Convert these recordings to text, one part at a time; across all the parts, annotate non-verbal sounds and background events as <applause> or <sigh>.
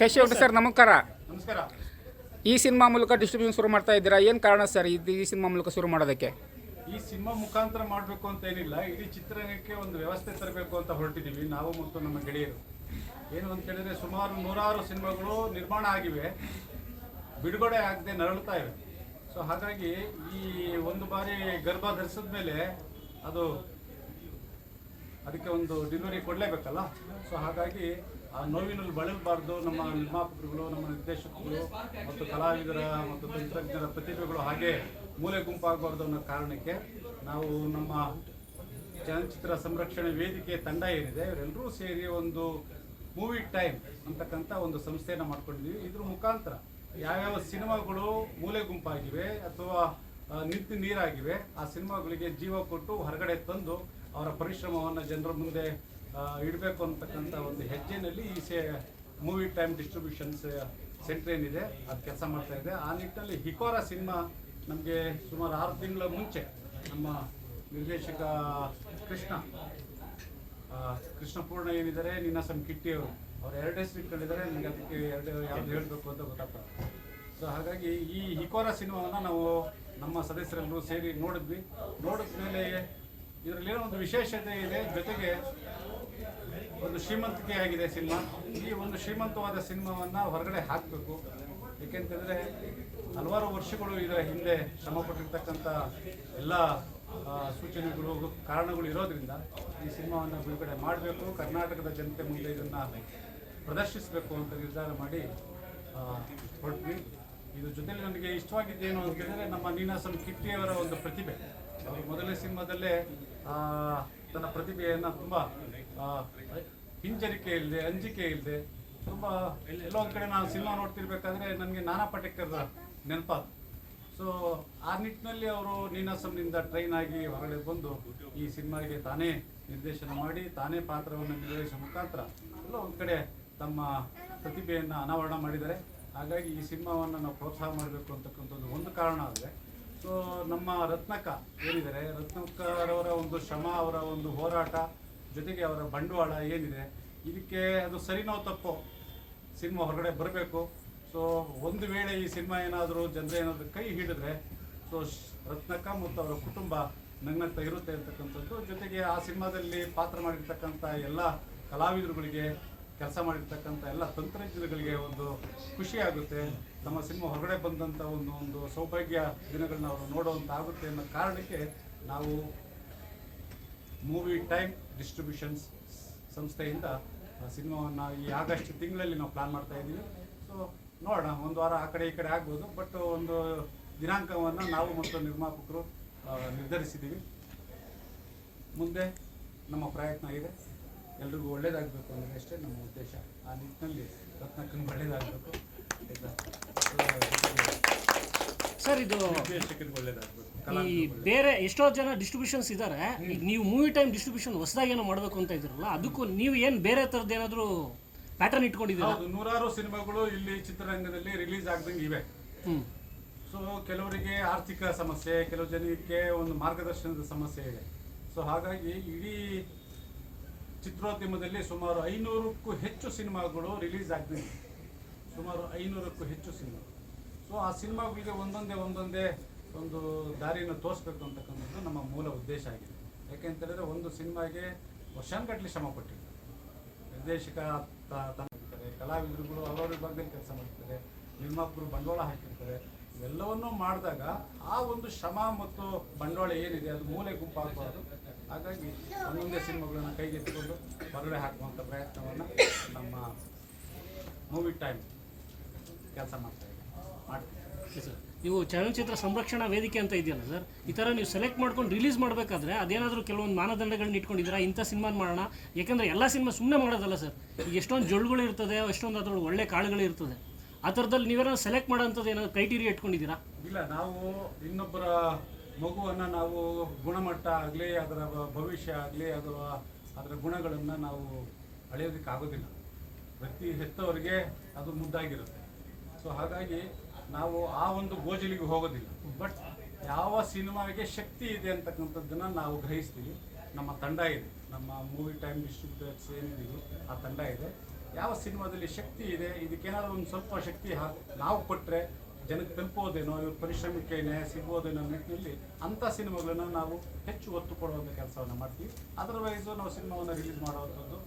Keshav sir ನಮಸ್ಕಾರ. ನಮಸ್ಕಾರ. ಈ ಸಿನಿಮಾ ಮೂಲಕ ಡಿಸ್ಟ್ರಿಬ್ಯೂಷನ್ ಶುರು ಮಾಡ್ತಾ ಇದ್ದೀರಾ? ಏನು ಕಾರಣ ಸರ್ ಇದು ಈ ಸಿನಿಮಾ ಮೂಲಕ ಶುರು ಮಾಡೋದಕ್ಕೆ? ಈ ಸಿನಿಮಾ ಮುಖಾಂತರ ಮಾಡಬೇಕು ಅಂತ ಏನಿಲ್ಲ. ಇಡೀ ಚಿತ್ರರಂಗಕ್ಕೆ ಒಂದು ವ್ಯವಸ್ಥೆ ತರಬೇಕು ಅಂತ ಹೊರಟಿದ್ದೀವಿ ನಾವು ಮತ್ತು ನಮ್ಮ ಗೆಳೆಯರು. ಏನು ಅಂತ ಹೇಳಿದ್ರೆ ಸುಮಾರು ನೂರಾರು ಸಿನಿಮಾಗಳು ನಿರ್ಮಾಣ ಆಗಿವೆ. ಬಿಡುಗಡೆ ಆಗದೆ ನರಳುತ್ತಾ ಇವೆ. ಸೊ ಹಾಗಾಗಿ ಈ ಒಂದು ಬಾರಿ ಗರ್ಭ ಧರಿಸಿದ ಮೇಲೆ ಅದು ಅದಕ್ಕೆ ಒಂದು ಡೆಲಿವರಿ ಕೊಡಲೇಬೇಕಲ್ಲ? ಸೊ ಹಾಗಾಗಿ ಆ ನೋವಿನಲ್ಲಿ ಬಳಲಬಾರ್ದು ನಮ್ಮ ನಿರ್ಮಾಪಕರುಗಳು, ನಮ್ಮ ನಿರ್ದೇಶಕರು ಮತ್ತು ಕಲಾವಿದರ ಮತ್ತು ತಂತ್ರಜ್ಞರ ಪ್ರತಿಭೆಗಳು ಹಾಗೆ ಮೂಲೆ ಗುಂಪಾಗಬಾರ್ದು ಅನ್ನೋ ಕಾರಣಕ್ಕೆ ನಾವು ನಮ್ಮ ಚಲನಚಿತ್ರ ಸಂರಕ್ಷಣೆ ವೇದಿಕೆ ತಂಡ ಏನಿದೆ ಇವರೆಲ್ಲರೂ ಸೇರಿ ಒಂದು ಮೂವಿ ಟೈಮ್ ಅಂತಕ್ಕಂಥ ಒಂದು ಸಂಸ್ಥೆಯನ್ನು ಮಾಡ್ಕೊಂಡಿದ್ದೀವಿ ಇದ್ರ ಮುಖಾಂತರ ಯಾವ್ಯಾವ ಸಿನಿಮಾಗಳು ಮೂಲೆ ಗುಂಪಾಗಿವೆ ಅಥವಾ ನಿಂತು ನೀರಾಗಿವೆ, ಆ ಸಿನಿಮಾಗಳಿಗೆ ಜೀವ ಕೊಟ್ಟು ಹೊರಗಡೆ ತಂದು ಅವರ ಪರಿಶ್ರಮವನ್ನು ಜನರ ಮುಂದೆ ಇಡಬೇಕು ಅಂತಕ್ಕಂಥ ಒಂದು ಹೆಜ್ಜೆನಲ್ಲಿ ಈ ಸೇ ಮೂವಿ ಟೈಮ್ ಡಿಸ್ಟ್ರಿಬ್ಯೂಷನ್ಸ್ ಸೆಂಟ್ರ್ ಏನಿದೆ, ಅದು ಕೆಲಸ ಮಾಡ್ತಾ ಇದೆ. ಆ ನಿಟ್ಟಿನಲ್ಲಿ ಹಿಕೋರ ಸಿನಿಮಾ ನಮಗೆ ಸುಮಾರು ಆರು ತಿಂಗಳ ಮುಂಚೆ ನಮ್ಮ ನಿರ್ದೇಶಕ ಕೃಷ್ಣ ಕೃಷ್ಣಪೂರ್ಣ ಏನಿದ್ದಾರೆ ನೀನಾಸಂ ಕಿಟ್ಟಿ ಅವರು ಅವ್ರು ಎರಡು ಹೆಸರು ಇಟ್ಕೊಂಡಿದ್ದಾರೆ ನನಗೆ ಅದಕ್ಕೆ ಎರಡು ಯಾವ್ದು ಹೇಳಬೇಕು ಅಂತ ಗೊತ್ತಾಗ್ತದೆ. ಸೊ ಹಾಗಾಗಿ ಈ ಹಿಕೋರ ಸಿನಿಮಾವನ್ನು ನಾವು ನಮ್ಮ ಸದಸ್ಯರೆಲ್ಲರೂ ಸೇರಿ ನೋಡಿದ್ವಿ. ನೋಡಿದ ಮೇಲೆ ಇದರಲ್ಲಿ ಏನೋ ಒಂದು ವಿಶೇಷತೆ ಇದೆ, ಜೊತೆಗೆ ಒಂದು ಶ್ರೀಮಂತಿಕೆ ಆಗಿದೆ ಸಿನಿಮಾ. ಈ ಒಂದು ಶ್ರೀಮಂತವಾದ ಸಿನಿಮಾವನ್ನು ಹೊರಗಡೆ ಹಾಕಬೇಕು. ಏಕೆಂತಂದರೆ ಹಲವಾರು ವರ್ಷಗಳು ಇದರ ಹಿಂದೆ ಶ್ರಮಪಟ್ಟಿರ್ತಕ್ಕಂಥ ಎಲ್ಲ ಸೂಚನೆಗಳು, ಕಾರಣಗಳು ಇರೋದ್ರಿಂದ ಈ ಸಿನಿಮಾವನ್ನು ಬಿಡುಗಡೆ ಮಾಡಬೇಕು. ಕರ್ನಾಟಕದ ಜನತೆ ಮುಂದೆ ಇದನ್ನು ಪ್ರದರ್ಶಿಸಬೇಕು ಅಂತ ನಿರ್ಧಾರ ಮಾಡಿ ಹೊರಟ್ವಿ. ಇದು ಜೊತೆಲಿ ನನಗೆ ಇಷ್ಟವಾಗಿದ್ದೇನು ಅಂತ ಹೇಳಿದ್ರೆ ನಮ್ಮ ನೀನಾಸಂ ಕಿಟ್ಟಿಯವರ ಒಂದು ಪ್ರತಿಭೆ. ಮೊದಲನೇ ಸಿನಿಮಾದಲ್ಲೇ ತನ್ನ ಪ್ರತಿಭೆಯನ್ನು ತುಂಬ ಹಿಂಜರಿಕೆ ಇಲ್ಲದೆ ಅಂಜಿಕೆ ಇಲ್ಲದೆ ತುಂಬ, ಎಲ್ಲೋ ಒಂದು ಕಡೆ ನಾನು ಸಿನಿಮಾ ನೋಡ್ತಿರ್ಬೇಕಾದ್ರೆ ನನಗೆ ನಾನಾ ಪಟೇಕರ್ ನೆನಪಾದ ಸೊ ಆ ನಿಟ್ಟಿನಲ್ಲಿ ಅವರು ನೀನಾಸಂನಿಂದ ಟ್ರೈನ್ ಆಗಿ ಹೊರಗಡೆ ಬಂದು ಈ ಸಿನಿಮಾಗೆ ತಾನೇ ನಿರ್ದೇಶನ ಮಾಡಿ, ತಾನೇ ಪಾತ್ರವನ್ನು ನಿರ್ವಹಿಸುವ ಮುಖಾಂತರ ಎಲ್ಲೋ ಒಂದು ಕಡೆ ತಮ್ಮ ಪ್ರತಿಭೆಯನ್ನು ಅನಾವರಣ ಮಾಡಿದ್ದಾರೆ. ಹಾಗಾಗಿ ಈ ಸಿನಿಮಾವನ್ನು ನಾವು ಪ್ರೋತ್ಸಾಹ ಮಾಡಬೇಕು ಅಂತಕ್ಕಂಥದ್ದು ಒಂದು ಕಾರಣ ಆದರೆ ನಮ್ಮ ರತ್ನಕ್ಕ ಏನಿದ್ದಾರೆ ರತ್ನಕ್ಕರವರ ಒಂದು ಶ್ರಮ, ಅವರ ಒಂದು ಹೋರಾಟ, ಜೊತೆಗೆ ಅವರ ಬಂಡವಾಳ ಏನಿದೆ? ಇದಕ್ಕೆ ಅದು ಸರಿನೋ ತಪ್ಪೋ ಸಿನಿಮಾ ಹೊರಗಡೆ ಬರಬೇಕು. ಸೊ, ಒಂದು ವೇಳೆ ಈ ಸಿನಿಮಾ ಏನಾದರೂ ಜನರ ಏನಾದರೂ ಕೈ ಹಿಡಿದ್ರೆ, ಸೊ ರತ್ನಕ್ಕ ಮತ್ತು ಅವರ ಕುಟುಂಬ ನಗ್ನಗ್ತಾ ಇರುತ್ತೆ ಅಂತಕ್ಕಂಥದ್ದು. ಜೊತೆಗೆ ಆ ಸಿನಿಮಾದಲ್ಲಿ ಪಾತ್ರ ಮಾಡಿರ್ತಕ್ಕಂಥ ಎಲ್ಲ ಕಲಾವಿದರುಗಳಿಗೆ, ಕೆಲಸ ಮಾಡಿರ್ತಕ್ಕಂಥ ಎಲ್ಲ ತಂತ್ರಜ್ಞರುಗಳಿಗೆ ಒಂದು ಖುಷಿ ಆಗುತ್ತೆ. ನಮ್ಮ ಸಿನಿಮಾ ಹೊರಗಡೆ ಬಂದಂಥ ಒಂದು ಒಂದು ಸೌಭಾಗ್ಯ ದಿನಗಳನ್ನ ಅವರು ನೋಡುವಂತ ಆಗುತ್ತೆ ಅನ್ನೋ ಕಾರಣಕ್ಕೆ ನಾವು ಮೂವಿ ಟೈಮ್ ಡಿಸ್ಟ್ರಿಬ್ಯೂಷನ್ಸ್ ಸಂಸ್ಥೆಯಿಂದ ಸಿನಿಮಾವನ್ನು ಈ ಆಗಸ್ಟ್ ತಿಂಗಳಲ್ಲಿ ನಾವು ಪ್ಲಾನ್ ಮಾಡ್ತಾ ಇದ್ದೀವಿ. ಸೊ ನೋಡೋಣ, ಒಂದು ವಾರ ಆ ಕಡೆ ಈ ಕಡೆ ಆಗ್ಬೋದು. ಬಟ್ ಒಂದು ದಿನಾಂಕವನ್ನು ನಾವು ಮತ್ತು ನಿರ್ಮಾಪಕರು ನಿರ್ಧರಿಸಿದ್ದೀವಿ. ಮುಂದೆ ನಮ್ಮ ಪ್ರಯತ್ನ ಇದೆ. ಎಲ್ರಿಗೂ ಒಳ್ಳೇದಾಗಬೇಕು ಅನ್ನೋದಷ್ಟೇ ನಮ್ಮ ಉದ್ದೇಶ. ಆ ನಿಟ್ಟಿನಲ್ಲಿ ರತ್ನಕ್ಕನ ಒಳ್ಳೇದಾಗಬೇಕು. ಸರ್ ಇದು ಈ ಬೇರೆ ಎಷ್ಟೋ ಜನ ಡಿಸ್ಟ್ರಿಬ್ಯೂಷನ್ಸ್ ಇದ್ದಾರೆ ಈಗ ನೀವು ಮೂವಿ ಟೈಮ್ ಡಿಸ್ಟ್ರಿಬ್ಯೂಷನ್ ಹೊಸದಾಗಿ ಏನೋ ಮಾಡಬೇಕು ಅಂತ ಇದ್ರಲ್ಲ ಅದಕ್ಕೂ ನೀವು ಏನು ಬೇರೆ ಥರದ್ದು ಏನಾದರೂ ಪ್ಯಾಟರ್ನ್ ಇಟ್ಕೊಂಡಿದ್ದೀರಾ? ನೂರಾರು ಸಿನಿಮಾಗಳು ಇಲ್ಲಿ ಚಿತ್ರರಂಗದಲ್ಲಿ ರಿಲೀಸ್ ಆಗ್ದಂಗೆ ಇವೆ. ಸೊ ಕೆಲವರಿಗೆ ಆರ್ಥಿಕ ಸಮಸ್ಯೆ ಕೆಲವು ಜನಕ್ಕೆ ಒಂದು ಮಾರ್ಗದರ್ಶನದ ಸಮಸ್ಯೆ ಇದೆ. ಸೊ ಹಾಗಾಗಿ ಇಡೀ ಚಿತ್ರೋದ್ಯಮದಲ್ಲಿ ಸುಮಾರು ಐನೂರಕ್ಕೂ ಹೆಚ್ಚು ಸಿನಿಮಾಗಳು ರಿಲೀಸ್ ಆಗ್ದಂಗೆ ಸುಮಾರು ಐನೂರಕ್ಕೂ ಹೆಚ್ಚು ಸಿನಿಮಾ. ಸೊ ಆ ಸಿನಿಮಾಗಳಿಗೆ ಒಂದೊಂದೇ ಒಂದೊಂದೇ ಒಂದು ದಾರಿಯನ್ನು ತೋರಿಸ್ಬೇಕು ಅಂತಕ್ಕಂಥದ್ದು ನಮ್ಮ ಮೂಲ ಉದ್ದೇಶ ಆಗಿದೆ. ಯಾಕೆಂತೇಳಿದ್ರೆ ಒಂದು ಸಿನಿಮಾಗೆ ವರ್ಷಾನುಗಟ್ಟಲೆ ಶ್ರಮ ಕೊಟ್ಟಿದ್ದರು ನಿರ್ದೇಶಕ ತಂದಿರ್ತಾರೆ ಕಲಾವಿದರುಗಳು ಅವರವ್ರ ಭಾಗದಲ್ಲಿ ಕೆಲಸ ಮಾಡ್ತಾರೆ ನಿರ್ಮಾಪಕರು ಬಂಡವಾಳ ಹಾಕಿರ್ತಾರೆ. ಇವೆಲ್ಲವನ್ನೂ ಮಾಡಿದಾಗ ಆ ಒಂದು ಶ್ರಮ ಮತ್ತು ಬಂಡವಾಳ ಏನಿದೆ, ಅದು ಮೂಲೆ ಗುಂಪಾಗಬಾರ್ದು ಹಾಗಾಗಿ ಒಂದೊಂದೇ ಸಿನಿಮಾಗಳನ್ನು ಕೈಗೆತ್ತಿಕೊಂಡು ಹೊರಗಡೆ ಹಾಕುವಂಥ ಪ್ರಯತ್ನವನ್ನು ನಮ್ಮ ಮೂವಿ ಟೈಮ್ ಕೆಲಸ ಮಾಡ್ತಾ ಇದ್ದೀವಿ. ಮಾಡ್ತೀವಿ. ಸರ್ ನೀವು ಚಲನಚಿತ್ರ ಸಂರಕ್ಷಣಾ ವೇದಿಕೆ ಅಂತ ಇದೆಯಲ್ಲ ಸರ್ ಈ ಥರ ನೀವು ಸೆಲೆಕ್ಟ್ ಮಾಡ್ಕೊಂಡು ರಿಲೀಸ್ ಮಾಡಬೇಕಾದ್ರೆ ಅದೇನಾದರೂ ಕೆಲವೊಂದು ಮಾನದಂಡಗಳನ್ನ ಇಟ್ಕೊಂಡಿದ್ದೀರಾ? ಇಂಥ ಸಿನಿಮಾ ಮಾಡೋಣ. ಯಾಕಂದರೆ ಎಲ್ಲ ಸಿನಿಮಾ ಸುಮ್ಮನೆ ಮಾಡೋದಲ್ಲ ಸರ್ ಈಗ ಎಷ್ಟೊಂದು ಜೊಳ್ಗಳು ಇರ್ತದೆ ಎಷ್ಟೊಂದು ಅದ್ರೊಳಗೆ ಒಳ್ಳೆ ಕಾಳುಗಳು ಇರ್ತದೆ. ಆ ಥರದಲ್ಲಿ ನೀವೇನಾದ್ರು ಸೆಲೆಕ್ಟ್ ಮಾಡೋಂಥದ್ದು ಏನಾದರೂ ಕ್ರೈಟೀರಿಯಾ ಇಟ್ಕೊಂಡಿದ್ದೀರಾ? ಇಲ್ಲ ನಾವು ಇನ್ನೊಬ್ಬರ ಮಗುವನ್ನು ನಾವು ಗುಣಮಟ್ಟ ಆಗಲಿ ಅದರ ಭವಿಷ್ಯ ಆಗಲಿ ಅದರ ಅದರ ಗುಣಗಳನ್ನು ನಾವು ಅಳೆಯೋದಕ್ಕೆ ಆಗೋದಿಲ್ಲ ಪ್ರತಿ ಹೆತ್ತವರಿಗೆ ಅದು ಮುದ್ದಾಗಿರುತ್ತೆ. ಸೊ ಹಾಗಾಗಿ ನಾವು ಆ ಒಂದು ಗೋಜಲಿಗೆ ಹೋಗೋದಿಲ್ಲ. ಬಟ್ ಯಾವ ಸಿನಿಮಾಗೆ ಶಕ್ತಿ ಇದೆ ಅಂತಕ್ಕಂಥದ್ದನ್ನು ನಾವು ಗ್ರಹಿಸ್ತೀವಿ. ನಮ್ಮ ತಂಡ ಇದೆ. ನಮ್ಮ ಮೂವಿ ಟೈಮ್ ಡಿಸ್ಟ್ರಿಬ್ಯೂಟರ್ಸ್ ಏನಿದೆಯೋ ಆ ತಂಡ ಇದೆ. ಯಾವ ಸಿನಿಮಾದಲ್ಲಿ ಶಕ್ತಿ ಇದೆ, ಇದಕ್ಕೇನಾದರೂ ಒಂದು ಸ್ವಲ್ಪ ಶಕ್ತಿ ನಾವು ಕೊಟ್ಟರೆ ಜನಕ್ಕೆ ತಲುಪೋದೇನೋ, ಇವ್ರ ಪರಿಶ್ರಮಕ್ಕೆ ಸಿಗ್ಬೋದೇನೋ ನಿಟ್ಟಿನಲ್ಲಿ ಅಂಥ ಸಿನಿಮಾಗಳನ್ನು ನಾವು ಹೆಚ್ಚು ಒತ್ತು ಕೊಡುವಂಥ ಕೆಲಸವನ್ನು ಮಾಡ್ತೀವಿ. ಅದರ್ವೈಸು ನಾವು ಸಿನಿಮಾವನ್ನು ರಿಲೀಸ್ ಮಾಡುವಂಥದ್ದು.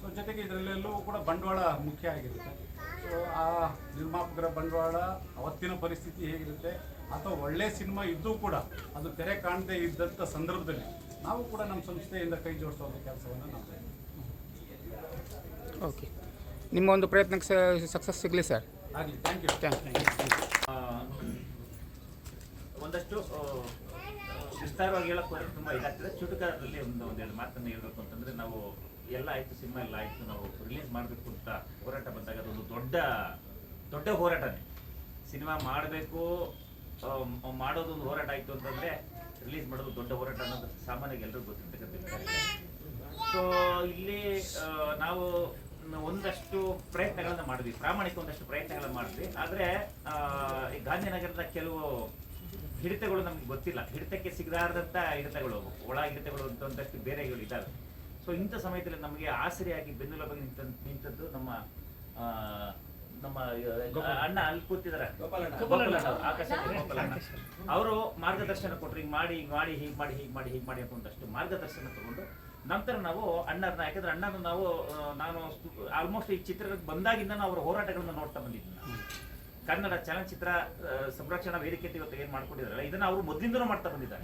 ಸೊ ಜೊತೆಗೆ ಇದರಲ್ಲೆಲ್ಲವೂ ಕೂಡ ಬಂಡವಾಳ ಮುಖ್ಯ ಆಗಿರುತ್ತೆ. ಸೊ ಆ ನಿರ್ಮಾಪಕರ ಬಂಡವಾಳ ಅವತ್ತಿನ ಪರಿಸ್ಥಿತಿ ಹೇಗಿರುತ್ತೆ ಅಥವಾ ಒಳ್ಳೆಯ ಸಿನಿಮಾ ಇದ್ದೂ ಕೂಡ ಅದು ತೆರೆ ಕಾಣದೇ ಇದ್ದಂಥ ಸಂದರ್ಭದಲ್ಲಿ ನಾವು ಕೂಡ ನಮ್ಮ ಸಂಸ್ಥೆಯಿಂದ ಕೈ ಜೋಡಿಸುವಂಥ ಕೆಲಸವನ್ನು ನಾವು ಓಕೆ. ನಿಮ್ಮ ಒಂದು ಪ್ರಯತ್ನಕ್ಕೆ ಸಕ್ಸಸ್ ಸಿಗಲಿ ಸರ್. ಆಗಲಿ ಥ್ಯಾಂಕ್ ಯು ಥ್ಯಾಂಕ್ ಯು ಒಂದಷ್ಟು ವಿಸ್ತಾರವಾಗಿ ಹೇಳಕ್ಕೆ ತುಂಬ ತುಂಬಾ ಇದಾಗ್ತದೆ. ಚುಟುಕಾರದಲ್ಲಿ ಒಂದು ಒಂದೆರಡು ಮಾತನ್ನು ಹೇಳಬೇಕು ಅಂತಂದರೆ ನಾವು ಎಲ್ಲ ಆಯ್ತು, ಸಿನಿಮಾ ಎಲ್ಲ ಆಯ್ತು, ನಾವು ರಿಲೀಸ್ ಮಾಡಬೇಕು ಅಂತ ಹೋರಾಟ ಬಂದಾಗ ಅದೊಂದು ದೊಡ್ಡ ದೊಡ್ಡ ಹೋರಾಟನೇ. ಸಿನಿಮಾ ಮಾಡಬೇಕು ಮಾಡೋದೊಂದು ಹೋರಾಟ ಆಯ್ತು ಅಂತಂದ್ರೆ ರಿಲೀಸ್ ಮಾಡೋದು ದೊಡ್ಡ ಹೋರಾಟ ಅನ್ನೋದು ಸಾಮಾನ್ಯವಾಗಿ ಎಲ್ಲರಿಗೂ ಗೊತ್ತಿರ್ತಕ್ಕಂಥ ಸೊ ಇಲ್ಲಿ ನಾವು ಒಂದಷ್ಟು ಪ್ರಯತ್ನಗಳನ್ನ ಮಾಡಿದ್ವಿ. ಪ್ರಾಮಾಣಿಕ ಒಂದಷ್ಟು ಪ್ರಯತ್ನಗಳನ್ನ ಮಾಡಿದ್ವಿ. ಆದ್ರೆ ಈ ಗಾಂಧಿನಗರದ ಕೆಲವು ಹಿಡಿತಗಳು ನಮ್ಗೆ ಗೊತ್ತಿಲ್ಲ. ಹಿಡಿತಕ್ಕೆ ಸಿಗದಾರದಂತ ಹಿಡಿತಗಳು ಒಳ ಹಿಡಿತಗಳು ಅಂತ ಒಂದಷ್ಟು ಬೇರೆಗಳು ಇದ್ದಾವೆ. ಸೊ ಇಂಥ ಸಮಯದಲ್ಲಿ ನಮಗೆ ಆಸರೆಯಾಗಿ ಬೆನ್ನೆಲುಬಾಗಿ ನಿಂತ ನಿಂತದ್ದು ನಮ್ಮ ನಮ್ಮ ಅಣ್ಣ ಅಲ್ಲಿ ಕೂತಿದಾರೆ ಗೋಪಾಲಣ್ಣ. ಅವ್ರು, ಮಾರ್ಗದರ್ಶನ ಕೊಟ್ರು ಹಿಂಗ್ ಮಾಡಿ ಹಿಂಗ್ ಮಾಡಿ ಹೀಗ್ ಮಾಡಿ ಹೀಗ್ ಮಾಡಿ ಹೀಗ್ ಮಾಡಿ ಅಂತ ಮಾರ್ಗದರ್ಶನ ತಗೊಂಡು ನಂತರ ನಾವು ಅಣ್ಣರನ್ನ ಯಾಕಂದ್ರೆ ಅಣ್ಣನ ನಾವು ನಾನು ಆಲ್ಮೋಸ್ಟ್ ಈ ಚಿತ್ರಕ್ಕೆ ಬಂದಾಗಿಂದ ನಾವು ಅವರ ಹೋರಾಟಗಳನ್ನ ನೋಡ್ತಾ ಬಂದಿದ್ದೀನಿ. ಕನ್ನಡ ಚಲನಚಿತ್ರ ಸಂರಕ್ಷಣಾ ವೇದಿಕೆ ಅಂತ ಇವತ್ತು ಏನ್ ಮಾಡ್ಕೊಂಡಿದ್ರಲ್ಲ ಇದನ್ನ ಅವರು ಮೊದಲಿಂದನೂ ಮಾಡ್ತಾ ಬಂದಿದ್ದಾರೆ.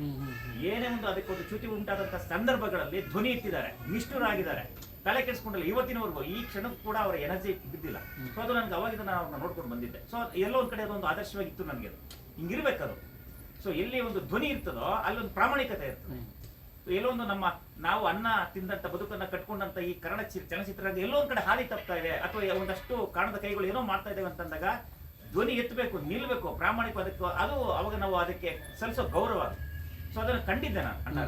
ಏನೇ ಒಂದು ಅದಕ್ಕೊಂದು ಚ್ಯುತಿ ಉಂಟಾದಂತ ಸಂದರ್ಭಗಳಲ್ಲಿ ಧ್ವನಿ ಇಟ್ಟಿದ್ದಾರೆ ನಿಷ್ಠುರಾಗಿದ್ದಾರೆ ತಲೆ ಕೆಡಿಸ್ಕೊಂಡಿಲ್ಲ. ಇವತ್ತಿನವರೆಗೂ ಈ ಕ್ಷಣಕ್ಕೂ ಕೂಡ ಅವರ ಎನರ್ಜಿ ಬಿದ್ದಿಲ್ಲ. ಸೊ ಅದು ನನಗೆ ಅವಾಗಿಂದ ನಾನು ಅವ್ರನ್ನ ನೋಡ್ಕೊಂಡು ಬಂದಿದ್ದೆ. ಸೊ ಎಲ್ಲೋ ಒಂದ್ ಕಡೆ ಅದೊಂದು ಆದರ್ಶವಾಗಿತ್ತು ನನಗೆ ಅದು. ಹಿಂಗಿರ್ಬೇಕದು. ಸೊ ಎಲ್ಲಿ ಒಂದು ಧ್ವನಿ ಇರ್ತದೋ ಅಲ್ಲೊಂದು ಪ್ರಾಮಾಣಿಕತೆ ಇರ್ತದೆ. ಎಲ್ಲೋ ಒಂದು ನಮ್ಮ ನಾವು ಅನ್ನ ತಿಂದಂತ ಬದುಕನ್ನ ಕಟ್ಕೊಂಡಂತ ಈ ಕನ್ನಡ ಚಲನಚಿತ್ರ ಎಲ್ಲೋ ಒಂದ್ ಕಡೆ ಹಾದಿ ತಪ್ತಾ ಇದೆ ಅಥವಾ ಒಂದಷ್ಟು ಕಾಣದ ಕೈಗಳು ಏನೋ ಮಾಡ್ತಾ ಇದ್ದೇವೆ ಅಂತಂದಾಗ ಧ್ವನಿ ಎತ್ತಬೇಕು, ನಿಲ್ಬೇಕು, ಪ್ರಾಮಾಣಿಕ ಅದಕ್ಕೆ, ಅದು ಅವಾಗ ನಾವು ಅದಕ್ಕೆ ಸಲ್ಲಿಸೋ ಗೌರವ ಸೊ ಅದನ್ನ ಕಂಡಿದ್ದೆ ನಾನು ಅಣ್ಣ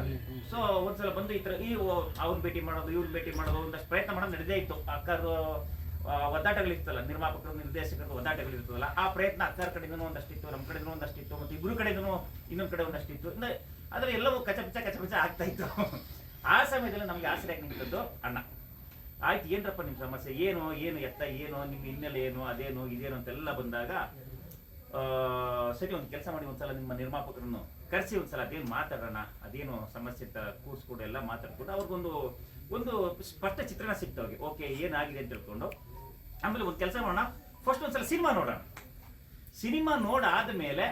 ಸೊ ಒಂದ್ಸಲ ಬಂದು ಈ ಥರ ಈ ಅವ್ರ ಭೇಟಿ ಮಾಡೋದು ಇವ್ರ ಭೇಟಿ ಮಾಡೋದು ಒಂದಷ್ಟು ಪ್ರಯತ್ನ ಮಾಡೋದು ನಡೆದೇ ಇತ್ತು. ಅಕ್ಕರು ಒದ್ದಾಟಗಳಿರ್ತಲ್ಲ ನಿರ್ಮಾಪಕರು, ನಿರ್ದೇಶಕರು ಒದ್ದಾಟಗಳಿರ್ತದಲ್ಲ, ಆ ಪ್ರಯತ್ನ ಅಕ್ಕರ ಕಡೆಯಿಂದನೂ ಒಂದಷ್ಟಿತ್ತು ನಮ್ಮ ಕಡೆಯಿಂದನೂ ಒಂದಷ್ಟಿತ್ತು ಮತ್ತೆ ಇಬ್ರು ಕಡೆಯಿಂದನೂ ಇನ್ನೊಂದ್ ಕಡೆ ಒಂದಷ್ಟಿತ್ತು ಅಂದ್ರೆ, ಆದರೆ ಎಲ್ಲವೂ ಕಚಪಿಚ ಕಚಪಿಚ ಆಗ್ತಾ ಇತ್ತು. ಆ ಸಮಯದಲ್ಲಿ ನಮ್ಗೆ ಆಸರೆ ನಿಂತದ್ದು ಅಣ್ಣ. ಆಯ್ತು, ಏನ್ರಪ್ಪ ನಿಮ್ ಸಮಸ್ಯೆ? ಏನು ಏನು ಎತ್ತ, ಏನು, ನಿಮ್ಮ ಹಿನ್ನೆಲೆ ಏನು, ಅದೇನು, ಇದೇನು ಅಂತೆಲ್ಲ ಬಂದಾಗ ಸರಿ, ಒಂದು ಕೆಲಸ ಮಾಡಿ ಒಂದ್ಸಲ ನಿಮ್ಮ ನಿರ್ಮಾಪಕರನ್ನು ಕರೆಸಿ, ಒಂದ್ಸಲ ಅದೇನು ಮಾತಾಡೋಣ, ಅದೇನು ಸಮಸ್ಯೆ ಅಂತ ಕೂರಿಸ್ಕೊಂಡು ಎಲ್ಲ ಮಾತಾಡ್ಕೊಂಡು ಅವ್ರಿಗೊಂದು, ಒಂದು ಸ್ಪಷ್ಟ ಚಿತ್ರಣ ಸಿಕ್ತ ಅವ್ರಿಗೆ. ಓಕೆ, ಏನಾಗಿದೆ ಅಂತ ತಿಳ್ಕೊಂಡು, ಆಮೇಲೆ ಒಂದು ಕೆಲಸ ಮಾಡೋಣ. ಫಸ್ಟ್ ಒಂದ್ಸಲ ಸಿನಿಮಾ ನೋಡೋಣ. ಸಿನಿಮಾ ನೋಡಾದ ಮೇಲೆ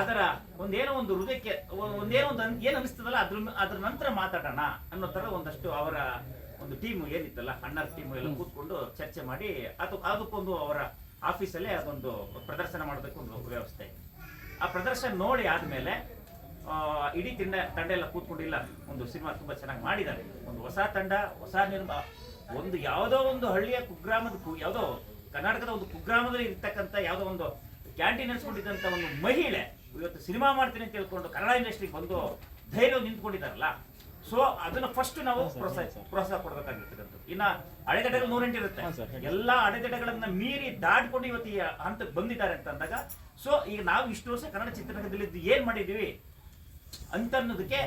ಅದರ ಒಂದೇನೋ ಒಂದು ಹೃದಯಕ್ಕೆ, ಒಂದೇನೋ ಒಂದು ಏನ್ ಅನಿಸ್ತದಲ್ಲ, ಅದ್ರ ಅದ್ರ ನಂತರ ಮಾತಾಡೋಣ ಅನ್ನೋ ತರ ಒಂದಷ್ಟು ಅವರ ಒಂದು ಟೀಮ್ ಏನಿತ್ತಲ್ಲ ಅಣ್ಣರ್ ಟೀಮ್ ಎಲ್ಲ ಕೂತ್ಕೊಂಡು ಚರ್ಚೆ ಮಾಡಿ ಅದು ಅದಕ್ಕೊಂದು ಅವರ ಆಫೀಸಲ್ಲೇ ಅದೊಂದು ಪ್ರದರ್ಶನ ಮಾಡೋದಕ್ಕೆ ಒಂದು ವ್ಯವಸ್ಥೆ ಆ ಪ್ರದರ್ಶನ ನೋಡಿ ಆದ್ಮೇಲೆ ಇಡೀ ತಂಡ ತಂಡ ಎಲ್ಲ ಕೂತ್ಕೊಂಡಿಲ್ಲ. ಒಂದು ಸಿನಿಮಾ ತುಂಬಾ ಚೆನ್ನಾಗಿ ಮಾಡಿದ್ದಾರೆ. ಒಂದು ಹೊಸ ತಂಡ ಹೊಸ ನಿರ್ಮ ಒಂದು ಯಾವುದೋ ಒಂದು ಹಳ್ಳಿಯ ಕುಗ್ರಾಮದ ಯಾವುದೋ ಕರ್ನಾಟಕದ ಒಂದು ಕುಗ್ರಾಮದಲ್ಲಿ ಇರ್ತಕ್ಕಂಥ ಯಾವುದೋ ಒಂದು ಕ್ಯಾಂಟೀನ್ ಅನ್ಸ್ಕೊಂಡಿದ್ದಂಥ ಒಂದು ಮಹಿಳೆ ಇವತ್ತು ಸಿನಿಮಾ ಮಾಡ್ತೀನಿ ಅಂತ ಹೇಳ್ಕೊಂಡು ಕನ್ನಡ ಇಂಡಸ್ಟ್ರಿಗೆ ಬಂದು ಧೈರ್ಯ ನಿಂತ್ಕೊಂಡಿದ್ದಾರಲ್ಲ ಸೊ ಅದನ್ನ ಫಸ್ಟ್ ನಾವು ಪ್ರೋತ್ಸಾಹ ಪ್ರೋತ್ಸಾಹ ಕೊಡಬೇಕಾಗಿರ್ತಕ್ಕಂಥದ್ದು ಇನ್ನ ಅಡೆತಡೆಗಳು ನೂರೆಂಟು ಇರುತ್ತೆ ಎಲ್ಲಾ ಅಡೆತಡೆಗಳನ್ನ ಮೀರಿ ದಾಟ್ಕೊಂಡು ಇವತ್ತು ಈ ಹಂತಕ್ಕೆ ಬಂದಿದ್ದಾರೆ ಅಂತ ಅಂದಾಗ ಸೊ ಈಗ ನಾವು ಇಷ್ಟು ವರ್ಷ ಕನ್ನಡ ಚಿತ್ರರಂಗದಲ್ಲಿ ಏನ್ ಮಾಡಿದೀವಿ ಅಂತ ಅನ್ನೋದಕ್ಕೆ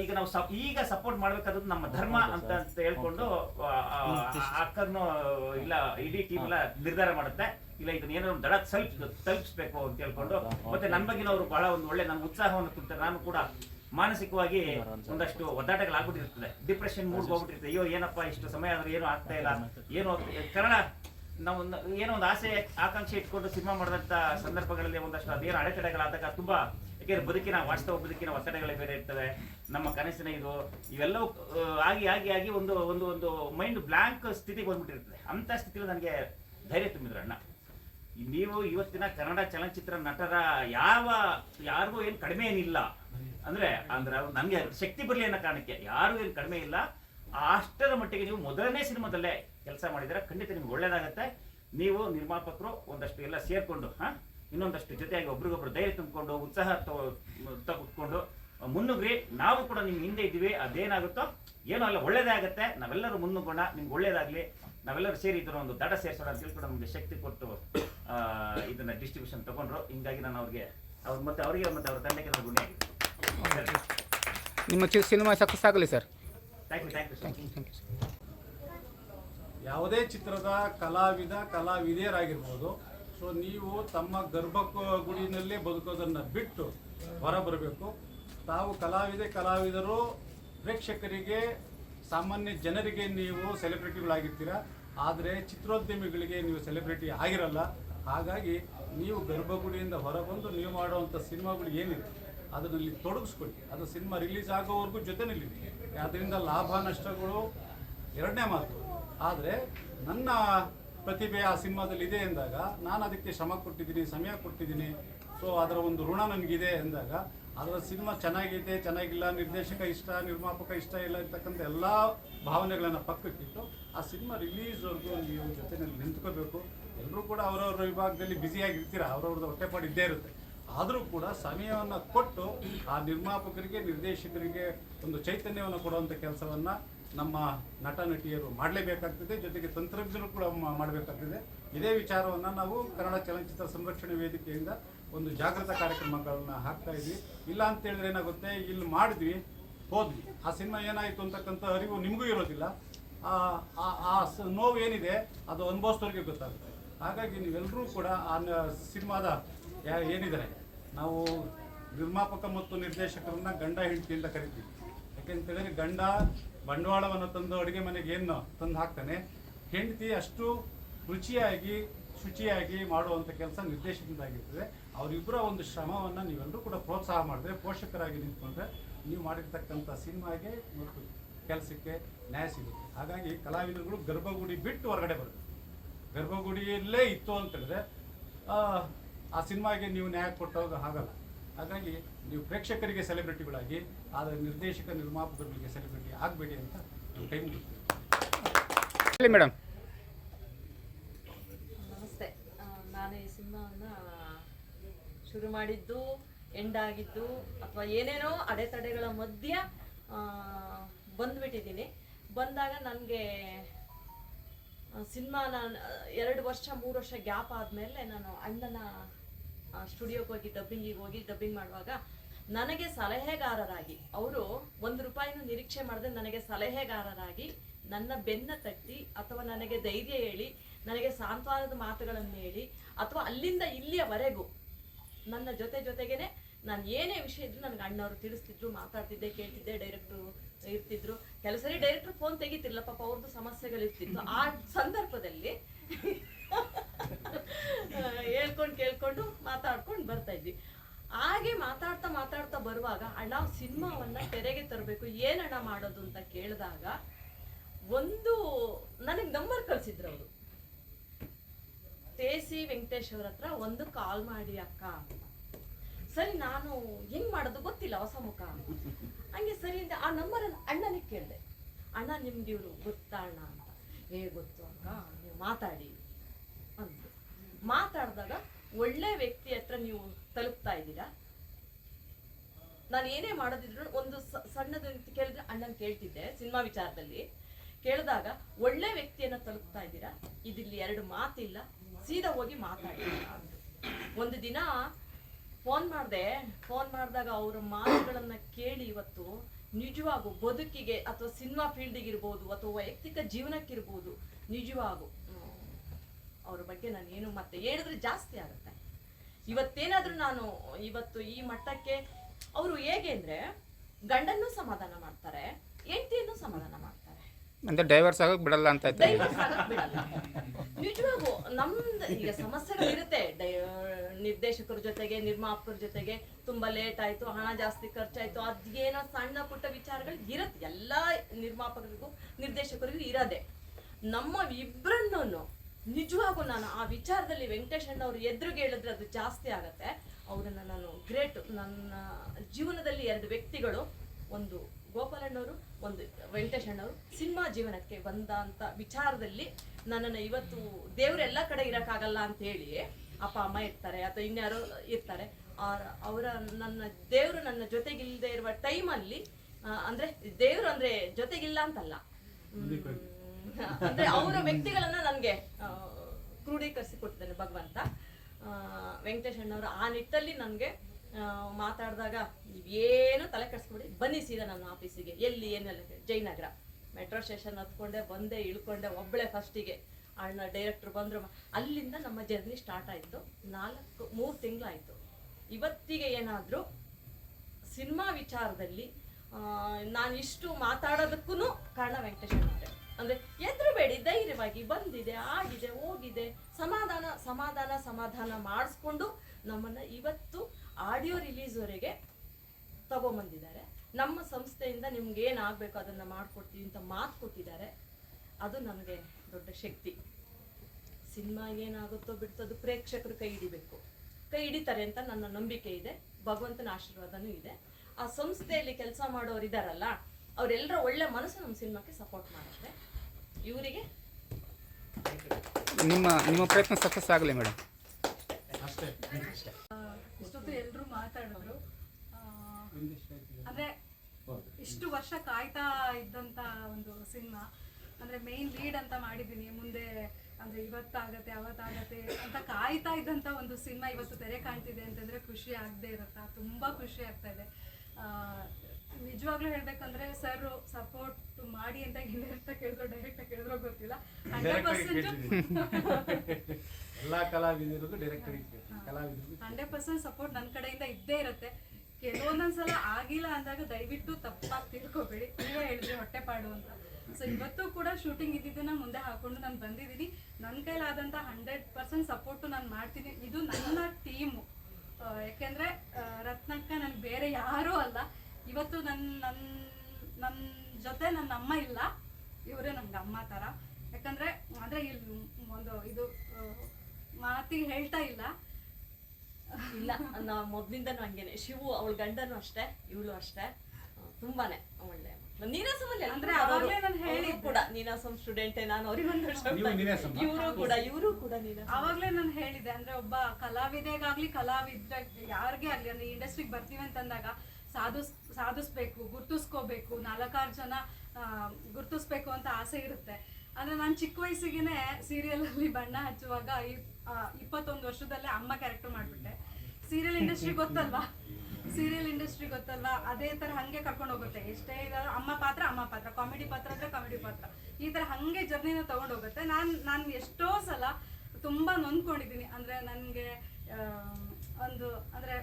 ಈಗ ನಾವು ಈಗ ಸಪೋರ್ಟ್ ಮಾಡ್ಬೇಕಾದದ್ದು ನಮ್ಮ ಧರ್ಮ ಅಂತ ಅಂತ ಹೇಳ್ಕೊಂಡು ಆ, ಆ, ಇಲ್ಲ ಇಡೀ ಟೀಮ್ ಎಲ್ಲ ನಿರ್ಧಾರ ಮಾಡುತ್ತೆ. ಇಲ್ಲ ಇದನ್ನ ಏನೋ ಒಂದು ದಡ ತಲುಪ್ ತಲುಪಿಸ್ಬೇಕು ಅಂತ ಹೇಳ್ಕೊಂಡು ಮತ್ತೆ ನನ್ನ ಬಗ್ಗೆ ಅವರು ಬಹಳ ಒಂದು ಒಳ್ಳೆ ನನ್ನ ಉತ್ಸಾಹವನ್ನು ತುಂಬ್ತಾರೆ. ನಾನು ಕೂಡ ಮಾನಸಿಕವಾಗಿ ಒಂದಷ್ಟು ಒದ್ದಾಟಗಳಾಗ್ಬಿಟ್ಟಿರ್ತದೆ. Depression mood ಹೋಗ್ಬಿಟ್ಟಿರ್ತದೆ. ಅಯ್ಯೋ ಏನಪ್ಪ ಇಷ್ಟು ಸಮಯ ಆದ್ರೆ ಏನು ಆಗ್ತಾ ಇಲ್ಲ. ಏನು ಕನ್ನಡ ನಾವು ಏನೋ ಒಂದು ಆಸೆ ಆಕಾಂಕ್ಷೆ ಇಟ್ಕೊಂಡು ಸಿನಿಮಾ ಮಾಡಿದಂತ ಸಂದರ್ಭಗಳಲ್ಲಿ ಒಂದಷ್ಟು ಅದೇನು ಅಡೆತಡೆಗಳಾದಾಗ ತುಂಬಾ ಯಾಕೆಂದ್ರೆ ಬದುಕಿನ ವಾಸ್ತವ ಬದುಕಿನ ಒತ್ತಡಗಳೇ ಬೇರೆ ಇರ್ತವೆ. ನಮ್ಮ ಕನಸಿನ ಇದು ಇವೆಲ್ಲವೂ ಆಗಿ ಆಗಿ ಆಗಿ ಒಂದು ಒಂದು ಒಂದು ಮೈಂಡ್ ಬ್ಲಾಂಕ್ ಸ್ಥಿತಿಗೆ ಬಂದ್ಬಿಟ್ಟಿರ್ತದೆ. ಅಂತ ಸ್ಥಿತಿಯಲ್ಲಿ ನನಗೆ ಧೈರ್ಯ ತುಂಬಿದ್ರು ಅಣ್ಣ. ನೀವು ಇವತ್ತಿನ ಕನ್ನಡ ಚಲನಚಿತ್ರ ನಟರ ಯಾವ ಯಾರಿಗೂ ಏನು ಕಡಿಮೆ ಏನಿಲ್ಲ. ಅಂದ್ರೆ ಅಂದ್ರೆ ನನಗೆ ಶಕ್ತಿ ಬರಲಿ ಅನ್ನೋ ಕಾರಣಕ್ಕೆ ಯಾರು ಏನು ಕಡಿಮೆ ಇಲ್ಲ. ಅಷ್ಟರ ಮಟ್ಟಿಗೆ ನೀವು ಮೊದಲನೇ ಸಿನಿಮಾದಲ್ಲೇ ಕೆಲಸ ಮಾಡಿದ್ರೆ ಖಂಡಿತ ನಿಮ್ಗೆ ಒಳ್ಳೇದಾಗತ್ತೆ. ನೀವು ನಿರ್ಮಾಪಕರು ಒಂದಷ್ಟು ಎಲ್ಲ ಸೇರ್ಕೊಂಡು, ಹಾ, ಇನ್ನೊಂದಷ್ಟು ಜೊತೆಯಾಗಿ ಒಬ್ರಿಗೊಬ್ರು ಧೈರ್ಯ ತುಂಬಿಕೊಂಡು, ಉತ್ಸಾಹ ತಗೊಂಡು ಮುನ್ನುಗ್ರಿ. ನಾವು ಕೂಡ ನಿಮ್ ಹಿಂದೆ ಇದ್ದೀವಿ. ಅದೇನಾಗುತ್ತೋ ಏನೋ ಅಲ್ಲ, ಒಳ್ಳೇದೇ ನಾವೆಲ್ಲರೂ ಮುನ್ನುಗೋಣ. ನಿಮ್ಗೆ ಒಳ್ಳೇದಾಗ್ಲಿ. ನಾವೆಲ್ಲರೂ ಸೇರಿ ಇದರ ಒಂದು ದಡ ಸೇರಿಸೋಣ ಅಂತ ಹೇಳ್ಕೊಂಡು ನಮಗೆ ಶಕ್ತಿ ಕೊಟ್ಟು ಇದನ್ನ ಡಿಸ್ಟ್ರಿಬ್ಯೂಷನ್ ತಗೊಂಡ್ರು. ಹಿಂಗಾಗಿ ನಾನು ಅವ್ರಿಗೆ, ಅವ್ರು ಮತ್ತೆ ಅವರಿಗೆ ಮತ್ತೆ ಅವ್ರ ತಂಡಕ್ಕೆ ನಾನು ಗುಣಿ ನಿಮ್ಮ ಚಿ ಸಿನಿಮಾ ಸಕ್ಸಸ್ ಆಗಲಿ ಸರ್ ಯಾವುದೇ ಚಿತ್ರದ ಕಲಾವಿದ ಕಲಾವಿದೆಯರಾಗಿರ್ಬೋದು. ಸೊ ನೀವು ತಮ್ಮ ಗರ್ಭ ಗುಡಿನಲ್ಲೇ ಬದುಕೋದನ್ನು ಬಿಟ್ಟು ಹೊರ ಬರಬೇಕು ತಾವು ಕಲಾವಿದೆ ಕಲಾವಿದರು ಪ್ರೇಕ್ಷಕರಿಗೆ ಸಾಮಾನ್ಯ ಜನರಿಗೆ ನೀವು ಸೆಲೆಬ್ರಿಟಿಗಳಾಗಿರ್ತೀರ. ಆದರೆ ಚಿತ್ರೋದ್ಯಮಿಗಳಿಗೆ ನೀವು ಸೆಲೆಬ್ರಿಟಿ ಆಗಿರಲ್ಲ. ಹಾಗಾಗಿ ನೀವು ಗರ್ಭಗುಡಿಯಿಂದ ಹೊರಬಂದು ನೀವು ಮಾಡುವಂಥ ಸಿನಿಮಾಗಳು ಏನಿದೆ? ಅದರಲ್ಲಿ ತೊಡಗಿಸ್ಕೊಳ್ಳಿ ಅದು ಸಿನಿಮಾ ರಿಲೀಸ್ ಆಗೋವರೆಗೂ ಜೊತೆನಲ್ಲಿ ಅದರಿಂದ ಲಾಭ ನಷ್ಟಗಳು ಎರಡನೇ ಮಾತು. ಆದರೆ ನನ್ನ ಪ್ರತಿಭೆ ಆ ಸಿನಿಮಾದಲ್ಲಿ ಇದೆ ಎಂದಾಗ ನಾನು ಅದಕ್ಕೆ ಶ್ರಮ ಕೊಟ್ಟಿದ್ದೀನಿ, ಸಮಯ ಕೊಟ್ಟಿದ್ದೀನಿ. ಸೊ ಅದರ ಒಂದು ಋಣ ನನಗಿದೆ ಎಂದಾಗ ಅದರ ಸಿನಿಮಾ ಚೆನ್ನಾಗಿದೆ ಚೆನ್ನಾಗಿಲ್ಲ, ನಿರ್ದೇಶಕ ಇಷ್ಟ, ನಿರ್ಮಾಪಕ ಇಷ್ಟ ಇಲ್ಲ ಅಂತಕ್ಕಂಥ ಎಲ್ಲ ಭಾವನೆಗಳನ್ನು ಪಕ್ಕಕ್ಕಿಟ್ಟು ಆ ಸಿನಿಮಾ ರಿಲೀಸ್ವರೆಗೂ ನೀವು ಜೊತೆಯಲ್ಲಿ ನಿಂತ್ಕೋಬೇಕು ಎಲ್ಲರೂ ಕೂಡ ಅವರವ್ರ ವಿಭಾಗದಲ್ಲಿ ಬ್ಯುಸಿಯಾಗಿರ್ತೀರ ಅವ್ರವ್ರದ್ದು ಹೊಟ್ಟೆಪಾಡು ಇದ್ದೇ ಇರುತ್ತೆ. ಆದರೂ ಕೂಡ ಸಮಯವನ್ನು ಕೊಟ್ಟು ಆ ನಿರ್ಮಾಪಕರಿಗೆ, ನಿರ್ದೇಶಕರಿಗೆ ಒಂದು ಚೈತನ್ಯವನ್ನು ಕೊಡುವಂಥ ಕೆಲಸವನ್ನು ನಮ್ಮ ನಟ ನಟಿಯರು ಮಾಡಲೇಬೇಕಾಗ್ತದೆ. ಜೊತೆಗೆ ತಂತ್ರಜ್ಞರು ಕೂಡ ಮಾಡಬೇಕಾಗ್ತದೆ. ಇದೇ ವಿಚಾರವನ್ನು ನಾವು ಕನ್ನಡ ಚಲನಚಿತ್ರ ಸಂರಕ್ಷಣೆ ವೇದಿಕೆಯಿಂದ ಒಂದು ಜಾಗೃತ ಕಾರ್ಯಕ್ರಮಗಳನ್ನು ಹಾಕ್ತಾ ಇದ್ವಿ. ಇಲ್ಲ ಅಂತ ಹೇಳಿದ್ರೆ ಏನಾಗುತ್ತೆ? ಇಲ್ಲಿ ಮಾಡಿದ್ವಿ, ಹೋದ್ವಿ. ಆ ಸಿನಿಮಾ ಏನಾಯಿತು ಅಂತಕ್ಕಂಥ ಅರಿವು ನಿಮಗೂ ಇರೋದಿಲ್ಲ. ಆ, ಆ- ನೋವು ಏನಿದೆ, ಅದು ಅನುಭವಿಸೋರಿಗೆ ಗೊತ್ತಾಗುತ್ತೆ. ಹಾಗಾಗಿ ನೀವೆಲ್ಲರೂ ಕೂಡ ಆ ಸಿನಿಮಾದ ಏನಿದ್ದಾರೆ ನಾವು ನಿರ್ಮಾಪಕ ಮತ್ತು ನಿರ್ದೇಶಕರನ್ನ ಗಂಡ ಹೆಂಡತಿ ಅಂತ ಕರಿತೀವಿ. ಯಾಕೆಂತೇಳಿದ್ರೆ ಗಂಡ ಬಂಡವಾಳವನ್ನು ತಂದು ಅಡುಗೆ ಮನೆಗೆ ಏನು ತಂದು ಹಾಕ್ತಾನೆ, ಹೆಂಡತಿ ಅಷ್ಟು ರುಚಿಯಾಗಿ, ಶುಚಿಯಾಗಿ ಮಾಡುವಂಥ ಕೆಲಸ ನಿರ್ದೇಶಕದಿಂದಾಗಿರ್ತದೆ ಅವರಿಬ್ಬರ ಒಂದು ಶ್ರಮವನ್ನು ನೀವೆಲ್ಲರೂ ಕೂಡ ಪ್ರೋತ್ಸಾಹ ಮಾಡಿದ್ರೆ, ಪೋಷಕರಾಗಿ ನಿಂತ್ಕೊಂಡ್ರೆ ನೀವು ಮಾಡಿರ್ತಕ್ಕಂಥ ಸಿನಿಮಾಗೆ ಮತ್ತು ಕೆಲಸಕ್ಕೆ ನ್ಯಾಯ ಸಿಗುತ್ತೆ. ಹಾಗಾಗಿ ಕಲಾವಿದರುಗಳು ಗರ್ಭಗುಡಿ ಬಿಟ್ಟು ಹೊರಗಡೆ ಬರುತ್ತೆ ಗರ್ಭಗುಡಿಯಲ್ಲೇ ಇತ್ತು ಅಂತ ಹೇಳಿದ್ರೆ ಆ, ಸಿನಿಮಾಗೆ ನೀವು ನ್ಯಾಯ ಕೊಟ್ಟೋಗ ಆಗಲ್ಲ ಹಾಗಾಗಿ ನೀವು ಪ್ರೇಕ್ಷಕರಿಗೆ ಸೆಲೆಬ್ರಿಟಿಗಳಾಗಿ ಆದರೆ ನಿರ್ದೇಶಕ ನಿರ್ಮಾಪಕರಿಗೆ ಸೆಲೆಬ್ರಿಟಿ ಆಗಬೇಡಿ ಅಂತ ನಾವು ಕೈ ಮುಗಿಸ್ತೀವಿ ಹೇಳಿ ಮೇಡಮ್. ನಮಸ್ತೆ. ನಾನು ಈ ಸಿನಿಮಾವನ್ನು ಶುರು ಮಾಡಿದ್ದು ಎಂಡ್ ಆಗಿದ್ದು ಅಥವಾ ಏನೇನೋ ಅಡೆತಡೆಗಳ ಮಧ್ಯ ಆ, ಬಂದ್ಬಿಟ್ಟಿದ್ದೀನಿ. ಬಂದಾಗ ನನಗೆ ಸಿನಿಮಾ ನಾನು ಎರಡು ವರ್ಷ ಮೂರು ವರ್ಷ ಗ್ಯಾಪ್ ಆದಮೇಲೆ ನಾನು ಅಣ್ಣನ ಸ್ಟುಡಿಯೋಗೆ ಹೋಗಿ ಡಬ್ಬಿಂಗಿಗೆ ಹೋಗಿ ಡಬ್ಬಿಂಗ್ ಮಾಡುವಾಗ ನನಗೆ ಸಲಹೆಗಾರರಾಗಿ ಅವರು ಒಂದು ರೂಪಾಯಿನೂ ನಿರೀಕ್ಷೆ ಮಾಡದೆ ನನಗೆ ಸಲಹೆಗಾರರಾಗಿ ನನ್ನ ಬೆನ್ನ ತಟ್ಟಿ ಅಥವಾ ನನಗೆ ಧೈರ್ಯ ಹೇಳಿ, ನನಗೆ ಸಾಂತ್ವನದ ಮಾತುಗಳನ್ನು ಹೇಳಿ ಅಥವಾ ಅಲ್ಲಿಂದ ಇಲ್ಲಿಯವರೆಗೂ ನನ್ನ ಜೊತೆ ಜೊತೆಗೇನೆ ನಾನು ಏನೇ ವಿಷಯ ಇದ್ರು ನನಗೆ ಅಣ್ಣವರು ತಿಳಿಸ್ತಿದ್ರು, ಮಾತಾಡ್ತಿದ್ದೆ, ಕೇಳ್ತಿದ್ದೆ ಡೈರೆಕ್ಟ್ರು ಇರ್ತಿದ್ರು. ಕೆಲಸರಿ ಸರಿ ಡೈರೆಕ್ಟ್ರು ಫೋನ್ ತೆಗಿತಿಲ್ಲ ಪಾಪ ಅವ್ರದ್ದು ಸಮಸ್ಯೆಗಳು ಇರ್ತಿತ್ತು ಆ ಸಂದರ್ಭದಲ್ಲಿ ಹೇಳ್ಕೊಂಡು ಕೇಳ್ಕೊಂಡು ಮಾತಾಡ್ಕೊಂಡು ಬರ್ತಾ ಇದ್ವಿ. ಹಾಗೆ ಮಾತಾಡ್ತಾ ಮಾತಾಡ್ತಾ ಬರುವಾಗ ಅಣ್ಣ ಸಿನಿಮಾವನ್ನ ತೆರೆಗೆ ತರಬೇಕು ಏನಣ್ಣ ಮಾಡೋದು ಅಂತ ಕೇಳಿದಾಗ ಒಂದು ನನಗೆ ನಂಬರ್ ಕಳ್ಸಿದ್ರು ಅವರು. ತೇಸಿ ವೆಂಕಟೇಶ್ ಅವ್ರ ಹತ್ರ ಒಂದು ಕಾಲ್ ಮಾಡಿ ಅಕ್ಕ. ಸರಿ, ನಾನು ಹೆಂಗ್ ಮಾಡೋದು ಗೊತ್ತಿಲ್ಲ, ಹೊಸ ಮುಖ. ಹಂಗೆ ಸರಿ ಅಂತ ಆ ನಂಬರ್ ಅಣ್ಣನಿಗೆ ಕೇಳಿದೆ. ಅಣ್ಣ, ನಿಮ್ಗೆ ಇವರು ಗೊತ್ತಾ ಅಣ್ಣ ಅಂತ. ಹೇ ಗೊತ್ತು ಅಕ್ಕ, ನೀವು ಮಾತಾಡಿ. ಮಾತಾಡಿದಾಗ ಒಳ್ಳೆ ವ್ಯಕ್ತಿ ಹತ್ರ ನೀವು ತಲುಪ್ತಾ ಇದ್ದೀರಾ? ನಾನು ಏನೇ ಮಾಡೋದಿದ್ರು ಒಂದು ಸಣ್ಣದು ಕೇಳಿದ್ರೆ ಅಣ್ಣನ್ ಕೇಳ್ತಿದ್ದೆ ಸಿನಿಮಾ ವಿಚಾರದಲ್ಲಿ. ಕೇಳಿದಾಗ, ಒಳ್ಳೆ ವ್ಯಕ್ತಿಯನ್ನ ತಲುಪ್ತಾ ಇದ್ದೀರಾ? ಇದಿಲ್ಲಿ ಎರಡು ಮಾತಿಲ್ಲ, ಸೀದಾ ಹೋಗಿ ಮಾತಾಡಿ ಒಂದು ದಿನ ಫೋನ್ ಮಾಡಿದೆ, ಫೋನ್ ಮಾಡಿದಾಗ ಅವರ ಮಾತುಗಳನ್ನ ಕೇಳಿ ಇವತ್ತು ನಿಜವಾಗೂ ಬದುಕಿಗೆ ಅಥವಾ ಸಿನಿಮಾ ಫೀಲ್ಡಿಗೆ ಇರ್ಬೋದು ಅಥವಾ ವೈಯಕ್ತಿಕ ಜೀವನಕ್ಕಿರ್ಬೋದು ನಿಜವಾಗೂ. ಅವ್ರ ಬಗ್ಗೆ ನಾನು ಏನು ಮತ್ತೆ ಹೇಳಿದ್ರೆ ಜಾಸ್ತಿ ಆಗುತ್ತೆ. ಇವತ್ತೇನಾದ್ರೂ ನಾನು ಇವತ್ತು ಈ ಮಟ್ಟಕ್ಕೆ ಅವರು ಹೇಗೆ ಅಂದ್ರೆ ಗಂಡನ್ನು ಸಮಾಧಾನ ಮಾಡ್ತಾರೆ ಹೆಂಡತಿಯನ್ನು ಸಮಾಧಾನ ಮಾಡ್ತಾರೆ. ಅಂದ್ರೆ ಡೈವರ್ಸ್ ಆಗೋಕೆ ಬಿಡಲ್ಲ ಅಂತ ಆಯ್ತು ಡೈವರ್ಸ್ ಆಗಕ್ ಬಿಡಲ್ಲ. ನಿಜವಾಗೂ ನಮ್ದು ಈಗ ಸಮಸ್ಯೆಗಳಿರುತ್ತೆ ಡೈ ನಿರ್ದೇಶಕರ ಜೊತೆಗೆ ನಿರ್ಮಾಪಕರ ಜೊತೆಗೆ ತುಂಬಾ ಲೇಟ್ ಆಯ್ತು ಹಣ ಜಾಸ್ತಿ ಖರ್ಚಾಯ್ತು ಅದೇನೋ ಸಣ್ಣ ಪುಟ್ಟ ವಿಚಾರಗಳು ಇರುತ್ತೆ. ಎಲ್ಲಾ ನಿರ್ಮಾಪಕರಿಗೂ ನಿರ್ದೇಶಕರಿಗೂ ಇರೋದೆ ನಮ್ಮ ಇಬ್ಬರನ್ನೂ ನಿಜವಾಗೂ ನಾನು ಆ ವಿಚಾರದಲ್ಲಿ ವೆಂಕಟೇಶ್ ಅವ್ರು ಎದುರಿಗೆ ಹೇಳಿದ್ರೆ ಅದು ಜಾಸ್ತಿ ಆಗತ್ತೆ. ಅವರನ್ನ ನಾನು ಗ್ರೇಟ್, ನನ್ನ ಜೀವನದಲ್ಲಿ ಎರಡು ವ್ಯಕ್ತಿಗಳು, ಒಂದು ಗೋಪಾಲಣ್ಣವರು ಒಂದು ವೆಂಕಟೇಶ್ ಅಣ್ಣವರು ಸಿನಿಮಾ ಜೀವನಕ್ಕೆ ಬಂದಂತ ವಿಚಾರದಲ್ಲಿ ನನ್ನನ್ನು ಇವತ್ತು ದೇವ್ರೆಲ್ಲ ಕಡೆ ಇರೋಕ್ಕಾಗಲ್ಲ ಅಂತ ಹೇಳಿ ಅಪ್ಪ, ಅಮ್ಮ ಇರ್ತಾರೆ, ಅಥವಾ ಇನ್ಯಾರೋ ಇರ್ತಾರೆ. ಅವರ ನನ್ನ ದೇವರು ನನ್ನ ಜೊತೆಗಿಲ್ಲದೆ ಇರುವ ಟೈಮಲ್ಲಿ ಅಂದ್ರೆ ದೇವ್ರು ಅಂದ್ರೆ ಜೊತೆಗಿಲ್ಲ ಅಂತಲ್ಲ. <laughs> ಅಂದ್ರೆ ಅವರ ವ್ಯಕ್ತಿಗಳನ್ನ ನನ್ಗೆ ಕ್ರೋಢೀಕರಿಸಿ ಕೊಟ್ಟಿದ್ದಾನೆ ಭಗವಂತ. ವೆಂಕಟೇಶ್ ಅಣ್ಣವರು ಆ ನಿಟ್ಟಲ್ಲಿ ನನ್ಗೆ ಮಾತಾಡಿದಾಗ ಏನು ತಲೆ ಕೆಡಿಸ್ಕೊಬಿಡಿ, ಬನ್ನಿ ಸೀದಾ ನನ್ನ ಆಫೀಸಿಗೆ. ಎಲ್ಲಿ, ಏನೆಲ್ಲ ಜಯನಗರ. ಮೆಟ್ರೋ ಸ್ಟೇಷನ್ ಹತ್ಕೊಂಡೆ, ಬಂದೆ, ಇಳ್ಕೊಂಡೆ ಒಬ್ಬಳೆ ಫಸ್ಟಿಗೆ. ಅಣ್ಣ, ಡೈರೆಕ್ಟರ್ ಬಂದರು. ಅಲ್ಲಿಂದ ನಮ್ಮ ಜರ್ನಿ ಸ್ಟಾರ್ಟ್ ಆಯಿತು. ನಾಲ್ಕು, ಮೂರು ತಿಂಗಳಾಯಿತು. ಇವತ್ತಿಗೆ ಏನಾದರೂ ಸಿನಿಮಾ ವಿಚಾರದಲ್ಲಿ ನಾನು ಇಷ್ಟು ಮಾತಾಡೋದಕ್ಕೂ ಕಾರಣ ವೆಂಕಟೇಶ್ ಅವರೇ ಅಂದರೆ ಎದುರುಬೇಡಿ, ಧೈರ್ಯವಾಗಿ ಬಂದಿದೆ, ಆಗಿದೆ, ಹೋಗಿದೆ, ಸಮಾಧಾನ ಸಮಾಧಾನ ಸಮಾಧಾನ ಮಾಡಿಸ್ಕೊಂಡು ನಮ್ಮನ್ನ ಇವತ್ತು ಆಡಿಯೋ ರಿಲೀಸ್ವರೆಗೆ ತಗೊಂಬಂದಿದ್ದಾರೆ. ನಮ್ಮ ಸಂಸ್ಥೆಯಿಂದ ನಿಮ್ಗೆ ಏನಾಗಬೇಕು ಅದನ್ನು ಮಾಡ್ಕೊಡ್ತೀವಿ ಅಂತ ಮಾತು ಕೊಟ್ಟಿದ್ದಾರೆ. ಅದು ನನಗೆ ದೊಡ್ಡ ಶಕ್ತಿ. ಸಿನಿಮಾ ಏನಾಗುತ್ತೋ ಬಿಡ್ತೋ ಪ್ರೇಕ್ಷಕರು ಕೈ ಹಿಡಿಬೇಕು. ಕೈ ಹಿಡಿತಾರೆ ಅಂತ ನನ್ನ ನಂಬಿಕೆ ಇದೆ. ಭಗವಂತನ ಆಶೀರ್ವಾದನೂ ಇದೆ. ಆ ಸಂಸ್ಥೆಯಲ್ಲಿ ಕೆಲಸ ಮಾಡೋರು ಇದಾರಲ್ಲ ಅವರೆಲ್ಲರ ಒಳ್ಳೆ ಮನಸ್ಸು ನಮ್ಮ ಸಿನಿಮಾಕ್ಕೆ ಸಪೋರ್ಟ್ ಮಾಡುತ್ತೆ. ಇವರಿಗೆ ನಿಮ್ಮ ನಿಮ್ಮ ಪ್ರಯತ್ನ ಸಕ್ಸಸ್ ಆಗಲಿ ಮೇಡಮ್ ಇಷ್ಟೊತ್ತು ಎಲ್ಲರೂ ಮಾತಾಡಿದ್ರು. ಆ, ಅಂದ್ರೆ ಇಷ್ಟು ವರ್ಷ ಕಾಯ್ತಾ ಇದ್ದಂತ ಒಂದು ಸಿನಿಮಾ. ಅಂದ್ರೆ ಮೇನ್ ಲೀಡ್ ಅಂತ ಮಾಡಿದ್ದೀನಿ. ಮುಂದೆ ಅಂದ್ರೆ ಇವತ್ತಾಗತ್ತೆ ಅವತ್ತಾಗತ್ತೆ ಅಂತ ಕಾಯ್ತಾ ಇದ್ದಂತ ಒಂದು ಸಿನಿಮಾ ಇವತ್ತು ತೆರೆ ಕಾಣ್ತಿದೆ ಅಂತಂದ್ರೆ ಖುಷಿ ಆಗದೆ ಇರುತ್ತಾ? ತುಂಬಾ ಖುಷಿ ಆಗ್ತಾ ಇದೆ. ಆ, ನಿಜವಾಗ್ಲೂ ಹೇಳ್ಬೇಕಂದ್ರೆ ಸರ್ ಸಪೋರ್ಟ್ ಮಾಡಿ ಅಂತ ಅಂತ ಕೇಳಿದ್ರು ಡೈರೆಕ್ಟ್ ಕೇಳಿದ್ರು ಗೊತ್ತಿಲ್ಲ. ಹಂಡ್ರೆಡ್ ಪರ್ಸೆಂಟ್ ಎಲ್ಲಾ ಕಲಾವಿದರಿಗೂ ಡೈರೆಕ್ಟ್ ಹಂಡ್ರೆಡ್ ಪರ್ಸೆಂಟ್ ಸಪೋರ್ಟ್ ನನ್ನ ಕಡೆಯಿಂದ ಇದ್ದೇ ಇರುತ್ತೆ. ಕೆಲವೊಂದೊಂದ್ಸಲ ಆಗಿಲ್ಲ ಅಂದಾಗ ದಯವಿಟ್ಟು ತಪ್ಪಾಗಿ ತಿಳ್ಕೊಬೇಡಿ. ನೀವೇ ಹೇಳಿದ್ರಿ ಹೊಟ್ಟೆ ಪಾಡು ಅಂತ. ಸೊ ಇವತ್ತು ಕೂಡ ಶೂಟಿಂಗ್ ಇದ್ದಿದ್ದನ್ನ ಮುಂದೆ ಹಾಕೊಂಡು ನಾನು ಬಂದಿದ್ದೀನಿ. ನನ್ನ ಕೈಲಾದಂಥ ಹಂಡ್ರೆಡ್ ಪರ್ಸೆಂಟ್ ಸಪೋರ್ಟ್ ನಾನು ಮಾಡ್ತೀನಿ. ಇದು ನನ್ನ ಟೀಮು ಯಾಕೆಂದ್ರೆ ರತ್ನಕ್ಕ ನನಗೆ ಬೇರೆ ಯಾರೂ ಅಲ್ಲ. ಇವತ್ತು ನನ್ನ ನನ್ನ ನನ್ನ ಜೊತೆ ನನ್ನ ಅಮ್ಮ ಇಲ್ಲ. ಇವರೇ ನಮ್ಗೆ ಅಮ್ಮ ಥರ ಯಾಕಂದರೆ ಅಂದರೆ ಇಲ್ಲಿ ಒಂದು ಇದು ಮಾತಿಗೆ ಹೇಳ್ತಾ ಇಲ್ಲ. ಇಲ್ಲ ನಾ ಮೊದ್ಲಿಂದನೂ ಹಂಗೇನೆ. ಶಿವು ಅವಳ ಗಂಡನೂ ಅಷ್ಟೇ ಇವಳು ಅಷ್ಟೇ. ತುಂಬಾನೇ ಒಳ್ಳೆ ಮಕ್ಳು. ನೀನಾಸಮಲ್ಲಿ ಅಂದ್ರೆ ಅವಾಗ್ಲೇ ನಾನ್ ಹೇಳಿದ್ದೆ. ಕೂಡ ನೀನಾಸಂ ಸ್ಟೂಡೆಂಟೇ ನಾನು ನೀವು ಇವರು ಕೂಡ ಇವರು ಕೂಡ ನೀನಾಸಂ. ಆವಾಗ್ಲೇ ನಾನು ಹೇಳಿದೆ ಅಂದ್ರೆ ಒಬ್ಬ ಕಲಾವಿದೆಗಾಗ್ಲಿ ಕಲಾವಿದ್ರ ಯಾರಿಗೆ ಆಗ್ಲಿ ಅಂದ್ರೆ ಇಂಡಸ್ಟ್ರಿಗೆ ಬರ್ತೀವಿ ಅಂತಂದಾಗ ಸಾಧಿಸ್ ಸಾಧಿಸ್ಬೇಕು, ಗುರ್ತಿಸ್ಕೋಬೇಕು ನಾಲ್ಕಾರು ಜನ ಗುರ್ತಿಸ್ಬೇಕು ಅಂತ ಆಸೆ ಇರುತ್ತೆ. ಅಂದ್ರೆ ನಾನು ಚಿಕ್ಕ ವಯಸ್ಸಿಗೆ ಸೀರಿಯಲ್ ಅಲ್ಲಿ ಬಣ್ಣ ಹಚ್ಚುವಾಗ ಇಪ್ಪತ್ತೊಂದು ವರ್ಷದಲ್ಲೇ ಅಮ್ಮ ಕ್ಯಾರೆಕ್ಟರ್ ಮಾಡಿಬಿಟ್ಟೆ. ಸೀರಿಯಲ್ ಇಂಡಸ್ಟ್ರಿ ಗೊತ್ತಲ್ವಾ? ಸೀರಿಯಲ್ ಇಂಡಸ್ಟ್ರಿ ಗೊತ್ತಲ್ವಾ? ಅದೇ ತರ ಹಂಗೆ ಕರ್ಕೊಂಡು ಹೋಗುತ್ತೆ. ಎಷ್ಟೇ ಇದಾದ್ರೂ ಅಮ್ಮ ಪಾತ್ರ ಅಮ್ಮ ಪಾತ್ರ. ಕಾಮಿಡಿ ಪಾತ್ರ ಅಂದ್ರೆ ಕಾಮಿಡಿ ಪಾತ್ರ. ಈ ತರ ಹಂಗೆ ಜರ್ನಿನ ಹೋಗುತ್ತೆ. ನಾನು ನಾನು ಎಷ್ಟೋ ಸಲ ತುಂಬಾ ನೊಂದ್ಕೊಂಡಿದ್ದೀನಿ. ಅಂದ್ರೆ ನನಗೆ ಒಂದು, ಅಂದ್ರೆ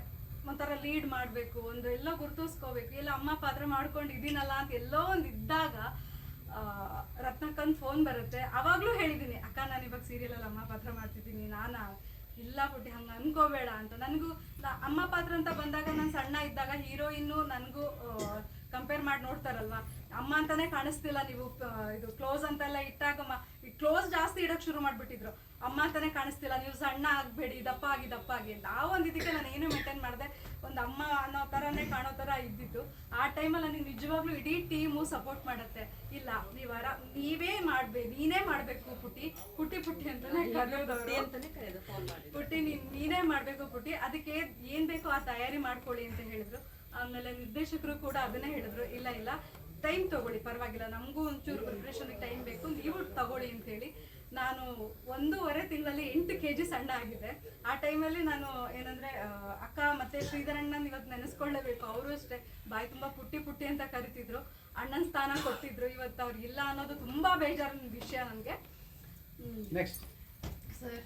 ಒಂಥರ ಲೀಡ್ ಮಾಡಬೇಕು, ಒಂದು ಎಲ್ಲೋ ಗುರ್ತಿಸ್ಕೋಬೇಕು, ಇಲ್ಲ, ಅಮ್ಮ ಪಾತ್ರ ಮಾಡ್ಕೊಂಡು ಇದೀನಲ್ಲ ಅಂತ ಎಲ್ಲೋ ಒಂದು ಇದ್ದಾಗ ರತ್ನಕ್ಕಂದ್ ಫೋನ್ ಬರುತ್ತೆ. ಅವಾಗ್ಲೂ ಹೇಳಿದ್ದೀನಿ ಅಕ್ಕ, ನಾನು ಇವಾಗ ಸೀರಿಯಲಲ್ಲಿ ಅಮ್ಮ ಪಾತ್ರ ಮಾಡ್ತಿದ್ದೀನಿ, ನಾನು? ಇಲ್ಲ ಪುಟ್ಟಿ, ಹಂಗೆ ಅನ್ಕೋಬೇಡ ಅಂತ. ನನಗೂ ಅಮ್ಮ ಪಾತ್ರ ಅಂತ ಬಂದಾಗ ನಾನು ಸಣ್ಣ ಇದ್ದಾಗ ಹೀರೋಯಿನ್ನು ನನಗೂ ಕಂಪೇರ್ ಮಾಡಿ ನೋಡ್ತಾರಲ್ವಾ. ಅಮ್ಮ ಅಂತಾನೆ ಕಾಣಿಸ್ತಿಲ್ಲ, ನೀವು ಇದು ಕ್ಲೋಸ್ ಅಂತೆಲ್ಲ ಇಟ್ಟಾಗ ಕ್ಲೋಸ್ ಜಾಸ್ತಿ ಇಡಕ್ಕೆ ಶುರು ಮಾಡ್ಬಿಟ್ಟಿದ್ರು. ಅಮ್ಮ ತಾನೇ ಕಾಣಿಸ್ತಿಲ್ಲ ನೀವು ಸಣ್ಣ ಆಗ್ಬೇಡಿ ದಪ್ಪ ಆಗಿ ದಪ್ಪ ಆಗಿ ಅಂತ. ಆ ಒಂದು ಇದಕ್ಕೆ ನಾನು ಏನು ಮೇಂಟೈನ್ ಮಾಡಿದೆ. ಒಂದು ಅಮ್ಮ ಅನ್ನೋ ಥರನೇ ಕಾಣೋ ಥರ ಇದ್ದಿತ್ತು. ಆ ಟೈಮಲ್ಲಿ ನನಗೆ ನಿಜವಾಗ್ಲೂ ಇಡೀ ಟೀಮು ಸಪೋರ್ಟ್ ಮಾಡುತ್ತೆ. ಇಲ್ಲ ನೀವಾರ ನೀವೇ ಮಾಡ್ಬೇಕು ನೀನೇ ಮಾಡಬೇಕು ಪುಟ್ಟಿ. ಪುಟ್ಟಿ ಪುಟ್ಟಿ ಅಂತಾನೆ ಪುಟ್ಟಿ ನೀನ್ ನೀನೇ ಮಾಡ್ಬೇಕು ಪುಟ್ಟಿ. ಅದಕ್ಕೆ ಏನ್ ಬೇಕೋ ಆ ತಯಾರಿ ಮಾಡ್ಕೊಳ್ಳಿ ಅಂತ ಹೇಳಿದ್ರು. ಆಮೇಲೆ ನಿರ್ದೇಶಕರು ಕೂಡ ಅದನ್ನೇ ಹೇಳಿದ್ರು. ಇಲ್ಲ ಇಲ್ಲ ಟೈಮ್ ತಗೊಳ್ಳಿ ಪರವಾಗಿಲ್ಲ. ನಮಗೂ ಒಂಚೂರು ಪ್ರಿಪ್ರೇಷನ್ ಟೈಮ್ ಬೇಕು. ನೀವು ತಗೊಳ್ಳಿ ಅಂತ ಹೇಳಿ. ನಾನು ಒಂದೂವರೆ ತಿಂಗಳಲ್ಲಿ ಎಂಟು ಕೆ ಜಿ ಸಣ್ಣ ಆಗಿದೆ. ಆ ಟೈಮಲ್ಲಿ ನಾನು ಏನಂದ್ರೆ ಆ, ಅಕ್ಕ ಮತ್ತೆ ಶ್ರೀಧರಣ್ಣನ ಇವತ್ತು ನೆನೆಸ್ಕೊಳ್ಳೇಬೇಕು. ಅವರು ಅಷ್ಟೇ. ಬಾಯಿ ತುಂಬಾ ಪುಟ್ಟಿ ಪುಟ್ಟಿ ಅಂತ ಕರಿತಿದ್ರು. ಅಣ್ಣನ ಸ್ಥಾನ ಕೊಟ್ಟಿದ್ರು ಇವತ್ತು ಅವ್ರು ಇಲ್ಲ ಅನ್ನೋದು ತುಂಬಾ ಬೇಜಾರಿನ ವಿಷಯ ನನಗೆ. Next sir